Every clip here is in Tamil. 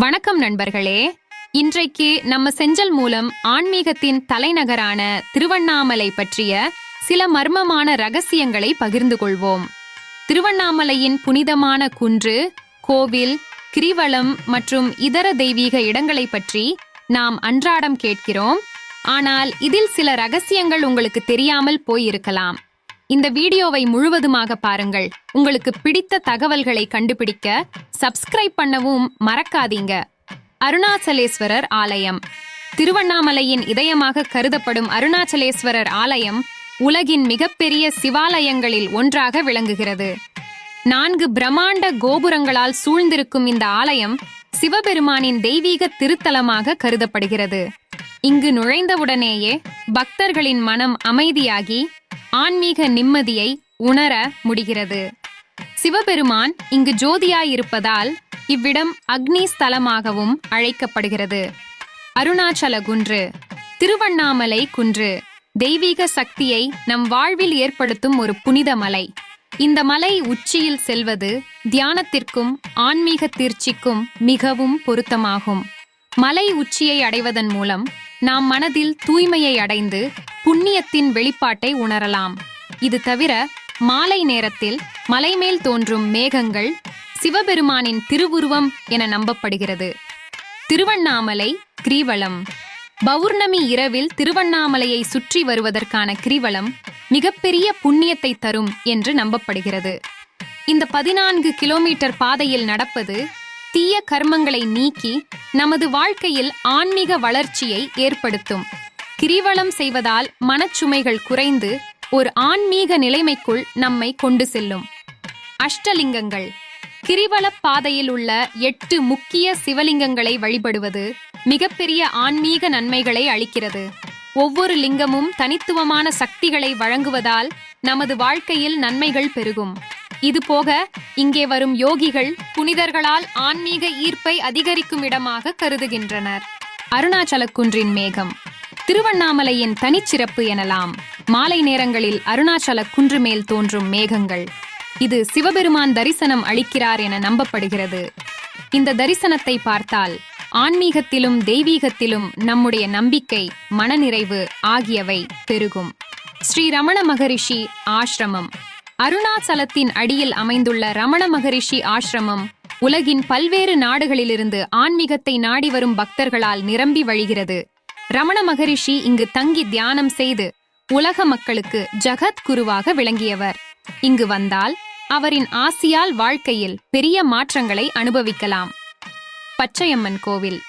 வணக்கம் நண்பர்களே. இன்றைக்கு நம்ம செஞ்சல் மூலம் ஆன்மீகத்தின் தலைநகரான திருவண்ணாமலை பற்றிய சில மர்மமான ரகசியங்களை பகிர்ந்து கொள்வோம். திருவண்ணாமலையின் புனிதமான குன்று கோவில் கிரிவலம் மற்றும் இதர தெய்வீக இடங்களை பற்றி நாம் அன்றாடம் கேட்கிறோம். ஆனால் இதில் சில ரகசியங்கள் உங்களுக்கு தெரியாமல் போயிருக்கலாம். இந்த வீடியோவை முழுவதுமாக பாருங்கள். உங்களுக்கு பிடித்த தகவல்களை கண்டுபிடிக்க சப்ஸ்கிரைப் பண்ணவும் மறக்காதீங்க. அருணாச்சலேஸ்வரர் ஆலயம். திருவண்ணாமலையின் இதயமாக கருதப்படும் அருணாச்சலேஸ்வரர் ஆலயம் உலகின் மிகப்பெரிய சிவாலயங்களில் ஒன்றாக விளங்குகிறது. நான்கு பிரம்மாண்ட கோபுரங்களால் சூழ்ந்திருக்கும் இந்த ஆலயம் சிவபெருமானின் தெய்வீக திருத்தலமாக கருதப்படுகிறது. இங்கு நுழைந்தவுடனேயே பக்தர்களின் மனம் அமைதியாகி ஆன்மீக நிம்மதியை உணர முடிகிறது. சிவபெருமான் இங்கு ஜோதியாயிருப்பதால் இவ்விடம் அக்னி ஸ்தலமாகவும் அழைக்கப்படுகிறது. அருணாச்சல குன்று திருவண்ணாமலை குன்று தெய்வீக சக்தியை நம் வாழ்வில் ஏற்படுத்தும் ஒரு புனித மலை. இந்த மலை உச்சியில் செல்வது தியானத்திற்கும் ஆன்மீக தீர்ச்சிக்கும் மிகவும் பொருத்தமாகும். மலை உச்சியை அடைவதன் மூலம் நாம் மனதில் தூய்மையை அடைந்து புண்ணியத்தின் வெளிப்பாட்டை உணரலாம். இது தவிர மாலை நேரத்தில் மலைமேல் தோன்றும் மேகங்கள் சிவபெருமானின் திருவுருவம் என நம்பப்படுகிறது. திருவண்ணாமலை கிரீவலம். பௌர்ணமி இரவில் திருவண்ணாமலையை சுற்றி வருவதற்கான கிரிவலம் மிகப்பெரிய புண்ணியத்தை தரும் என்று நம்பப்படுகிறது. இந்த பதினான்கு கிலோமீட்டர் பாதையில் நடப்பது தீய கர்மங்களை நீக்கி நமது வாழ்க்கையில் ஆன்மீக வளர்ச்சியை ஏற்படுத்தும். கிரிவலம் செய்வதால் மனச்சுமைகள் குறைந்து ஒரு ஆன்மீக நிலைமைக்குள் நம்மை கொண்டு செல்லும். அஷ்டலிங்கங்கள். கிரிவல பாதையில் உள்ள எட்டு முக்கிய சிவலிங்கங்களை வழிபடுவது மிகப்பெரிய ஆன்மீக நன்மைகளை அளிக்கிறது. ஒவ்வொரு லிங்கமும் தனித்துவமான சக்திகளை வழங்குவதால் நமது வாழ்க்கையில் நன்மைகள் பெருகும். இது போக இங்கே வரும் யோகிகள் புனிதர்களால் ஆன்மீக ஈர்ப்பை அதிகரிக்கும் இடமாக கருதுகின்றனர். அருணாச்சல குன்றின் மேகம். திருவண்ணாமலையின் தனிச்சிறப்பு எனலாம். மாலை நேரங்களில் அருணாச்சல குன்று மேல் தோன்றும் மேகங்கள். இது சிவபெருமான் தரிசனம் அளிக்கிறார் என நம்பப்படுகிறது. இந்த தரிசனத்தை பார்த்தால் ஆன்மீகத்திலும் தெய்வீகத்திலும் நம்முடைய நம்பிக்கை மனநிறைவு ஆகியவை பெருகும். ஸ்ரீ ரமண மகரிஷி ஆசிரமம். அருணாச்சலத்தின் அடியில் அமைந்துள்ள ரமண மகரிஷி ஆசிரமம் உலகின் பல்வேறு நாடுகளிலிருந்து ஆன்மீகத்தை நாடி வரும் பக்தர்களால் நிரம்பி வழிகிறது. ரமண மகரிஷி இங்கு தங்கி தியானம் செய்து உலக மக்களுக்கு ஜகத் குருவாக விளங்கியவர். இங்கு வந்தால் அவரின் ஆசியால் வாழ்க்கையில் பெரிய மாற்றங்களை அனுபவிக்கலாம். பச்சையம்மன் கோவில்.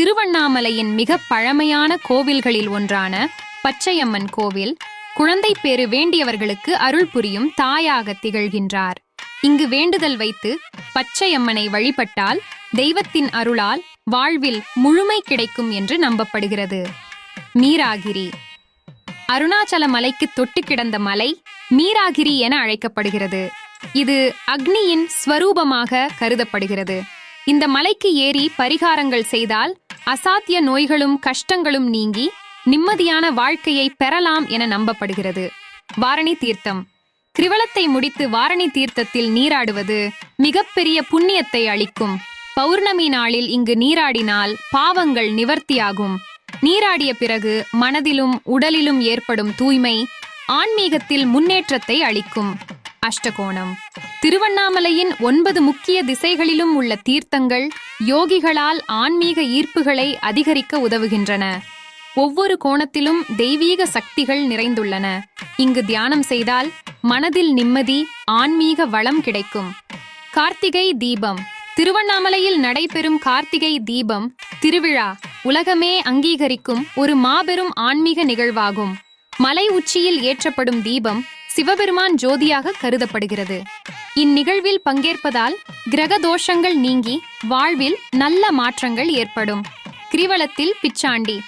திருவண்ணாமலையின் மிக பழமையான கோவில்களில் ஒன்றான பச்சையம்மன் கோவில் குழந்தை பேறு வேண்டியவர்களுக்கு அருள் புரியும் தாயாக திகழ்கின்றார். இங்கு வேண்டுதல் வைத்து பச்சையம்மனை வழிபட்டால் தெய்வத்தின் அருளால் வாழ்வில் முழுமை கிடைக்கும் என்று நம்பப்படுகிறது. மீராகிரி அருணாச்சல மலைக்கு தொட்டு கிடந்த மலை மீராகிரி என அழைக்கப்படுகிறது. இது அக்னியின் ஸ்வரூபமாக கருதப்படுகிறது. இந்த மலைக்கு ஏறி பரிகாரங்கள் செய்தால் அசாத்திய நோய்களும் கஷ்டங்களும் நீங்கி நிம்மதியான வாழ்க்கையை பெறலாம் என நம்பப்படுகிறது. வாரணி தீர்த்தம். கிரிவலத்தை முடித்து வாரணி தீர்த்தத்தில் நீராடுவது மிகப்பெரிய புண்ணியத்தை அளிக்கும். பௌர்ணமி நாளில் இங்கு நீராடினால் பாவங்கள் நிவர்த்தியாகும். நீராடிய பிறகு மனதிலும் உடலிலும் ஏற்படும் தூய்மை ஆன்மீகத்தில் முன்னேற்றத்தை அளிக்கும். அஷ்டகோணம். திருவண்ணாமலையின் ஒன்பது முக்கிய திசைகளிலும் உள்ள தீர்த்தங்கள் யோகிகளால் ஆன்மீக ஈர்ப்புகளை அதிகரிக்க உதவுகின்றன. ஒவ்வொரு கோணத்திலும் தெய்வீக சக்திகள் நிறைந்துள்ளன. இங்கு தியானம் செய்தால் மனதில் நிம்மதி ஆன்மீக வளம் கிடைக்கும். கார்த்திகை தீபம். திருவண்ணாமலையில் நடைபெறும் கார்த்திகை தீபம் திருவிழா உலகமே அங்கீகரிக்கும் ஒரு மாபெரும் ஆன்மீக நிகழ்வாகும். மலை உச்சியில் ஏற்றப்படும் தீபம் சிவபெருமான் ஜோதியாக கருதப்படுகிறது. இந்நிகழ்வில் பங்கேற்பதால் கிரக தோஷங்கள் நீங்கி வாழ்வில் நல்ல மாற்றங்கள் ஏற்படும். கிரிவலத்தில் பிச்சாண்டி.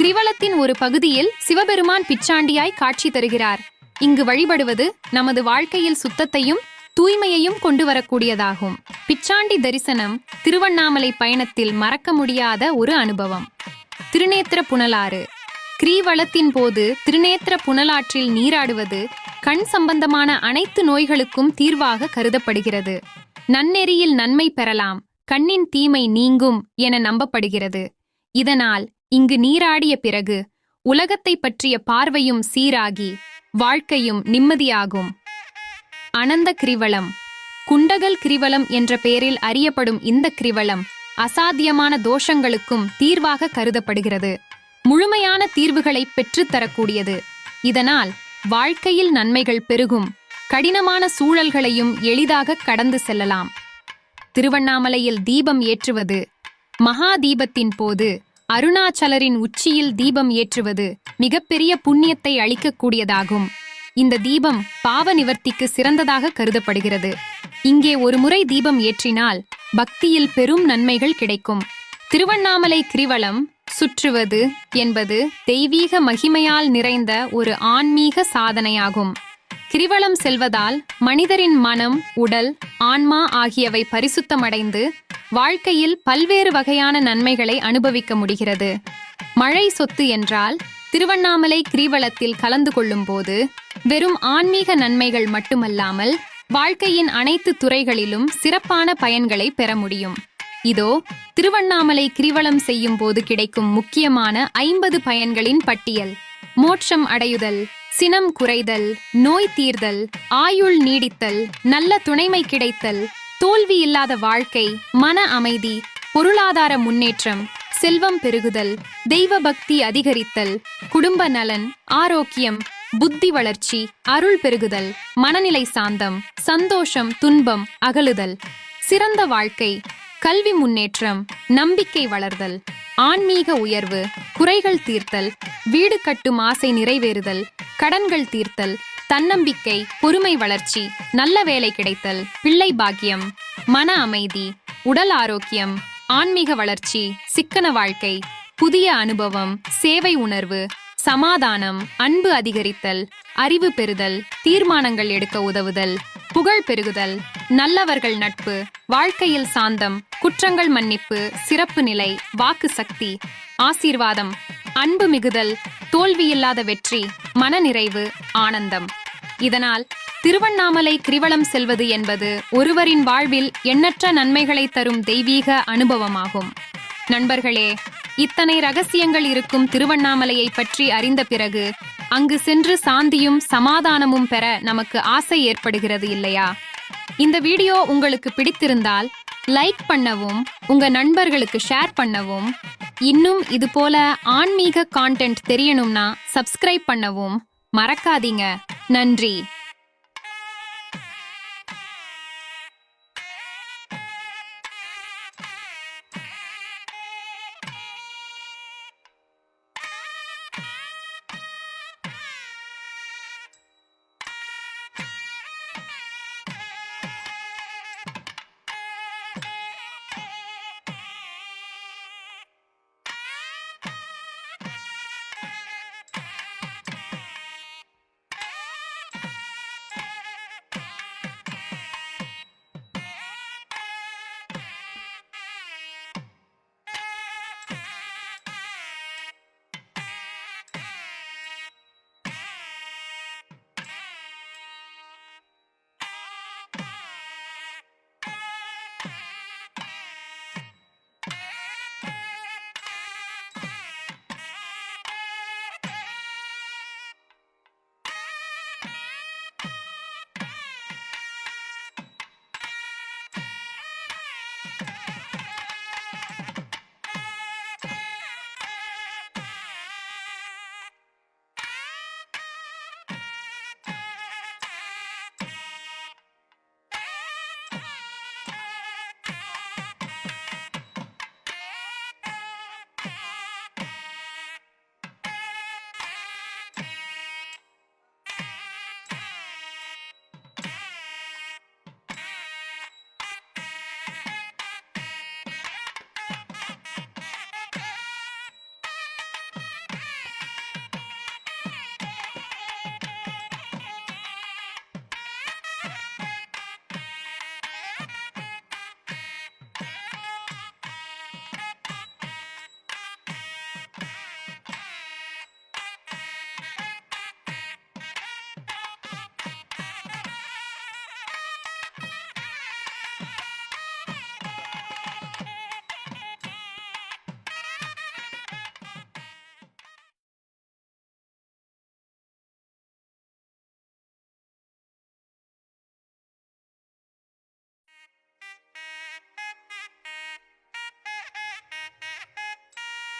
கிரிவலத்தின் ஒரு பகுதியில் சிவபெருமான் பிச்சாண்டியாய் காட்சி தருகிறார். இங்கு வழிபடுவது நமது வாழ்க்கையில் சுத்தத்தையும் தூய்மையையும் கொண்டு வரக்கூடியதாகும் பிச்சாண்டி தரிசனம் திருவண்ணாமலை பயணத்தில் மறக்க முடியாத ஒரு அனுபவம். திருநேத்திர புனலாறு. கிரீவளத்தின் போது திருநேத்திர புனலாற்றில் நீராடுவது கண் சம்பந்தமான அனைத்து நோய்களுக்கும் தீர்வாக கருதப்படுகிறது. நன்னெறியில் நன்மை பெறலாம் கண்ணின் தீமை நீங்கும் என நம்பப்படுகிறது. இதனால் இங்கு நீராடிய பிறகு உலகத்தை பற்றிய பார்வையும் சீராகி வாழ்க்கையும் நிம்மதியாகும். அனந்த கிரிவலம். குண்டகல் கிரிவலம் என்ற பெயரில் அறியப்படும் இந்த கிரிவலம் அசாத்தியமான தோஷங்களுக்கும் தீர்வாக கருதப்படுகிறது. முழுமையான தீர்வுகளை பெற்றுத்தரக்கூடியது இதனால் வாழ்க்கையில் நன்மைகள் பெருகும். கடினமான சூழல்களையும் எளிதாக கடந்து செல்லலாம். திருவண்ணாமலையில் தீபம் ஏற்றுவது மகா தீபத்தின் போது அருணாச்சலரின் உச்சியில் தீபம் ஏற்றுவது மிகப்பெரிய புண்ணியத்தை அளிக்கக்கூடியதாகும். இந்த தீபம் பாவ நிவர்த்திக்கு சிறந்ததாக கருதப்படுகிறது. இங்கே ஒரு முறை தீபம் ஏற்றினால் பக்தியில் பெரும் நன்மைகள் கிடைக்கும். திருவண்ணாமலை கிரிவலம் சுற்றுவது என்பது தெய்வீக மகிமையால் நிறைந்த ஒரு ஆன்மீக சாதனையாகும். கிரிவலம் செல்வதால் மனிதரின் மனம் உடல் ஆன்மா ஆகியவை பரிசுத்தமடைந்து வாழ்க்கையில் பல்வேறு வகையான நன்மைகளை அனுபவிக்க முடிகிறது. மழை சொத்து என்றால் திருவண்ணாமலை கிரிவலத்தில் கலந்து கொள்ளும் போது வெறும் ஆன்மீக நன்மைகள் மட்டுமல்லாமல் வாழ்க்கையின் அனைத்து துறைகளிலும் சிறப்பான பயன்களை பெற முடியும். இதோ திருவண்ணாமலை கிரிவலம் செய்யும் போது கிடைக்கும் முக்கியமான ஐம்பது பயன்களின் பட்டியல். மோட்சம் அடையுதல் சினம் குறைதல் நோய் தீர்தல் ஆயுள் நீடித்தல் நல்ல துணைமை கிடைத்தல் தோல்வி இல்லாத வாழ்க்கை மன அமைதி பொருளாதார முன்னேற்றம் செல்வம் பெருகுதல் தெய்வ பக்தி அதிகரித்தல் குடும்ப நலன் ஆரோக்கியம் புத்தி வளர்ச்சி அருள் பெருகுதல் மனநிலை சாந்தம் சந்தோஷம் துன்பம் அகலுதல். சிறந்த வாழ்க்கை கல்வி முன்னேற்றம் நம்பிக்கை வளர்தல் ஆன்மீக உயர்வு குறைகள் தீர்த்தல் வீடு கட்டும் ஆசை நிறைவேறுதல் கடன்கள் தீர்த்தல் தன்னம்பிக்கை பொறுமை வளர்ச்சி நல்ல வேலை கிடைத்தல் பிள்ளை பாக்கியம் மன அமைதி உடல் ஆரோக்கியம் ஆன்மீக வளர்ச்சி சிக்கன வாழ்க்கை புதிய அனுபவம் சேவை உணர்வு சமாதானம் அன்பு அதிகரித்தல் அறிவு பெறுதல் தீர்மானங்கள் எடுக்க உதவுதல் புகழ் பெருகுதல் நல்லவர்கள் நட்பு வாழ்க்கையில் சாந்தம் குற்றங்கள் மன்னிப்பு சிறப்பு நிலை வாக்கு சக்தி ஆசீர்வாதம் அன்பு மிகுதல் தோல்வியில்லாத வெற்றி மனநிறைவு ஆனந்தம். இதனால் திருவண்ணாமலை கிரிவலம் செல்வது என்பது ஒருவரின் வாழ்வில் எண்ணற்ற நன்மைகளை தரும் தெய்வீக அனுபவமாகும். நண்பர்களே இத்தனை ரகசியங்கள் இருக்கும் திருவண்ணாமலையை பற்றி அறிந்த பிறகு அங்கு சென்று சாந்தியும் சமாதானமும் பெற நமக்கு ஆசை ஏற்படுகிறது இல்லையா? இந்த வீடியோ உங்களுக்கு பிடித்திருந்தால் லைக் பண்ணவும் உங்க நண்பர்களுக்கு ஷேர் பண்ணவும் இன்னும் இது போல ஆன்மீக கான்டென்ட் தெரியணும்னா சப்ஸ்கிரைப் பண்ணவும் மறக்காதீங்க. நன்றி.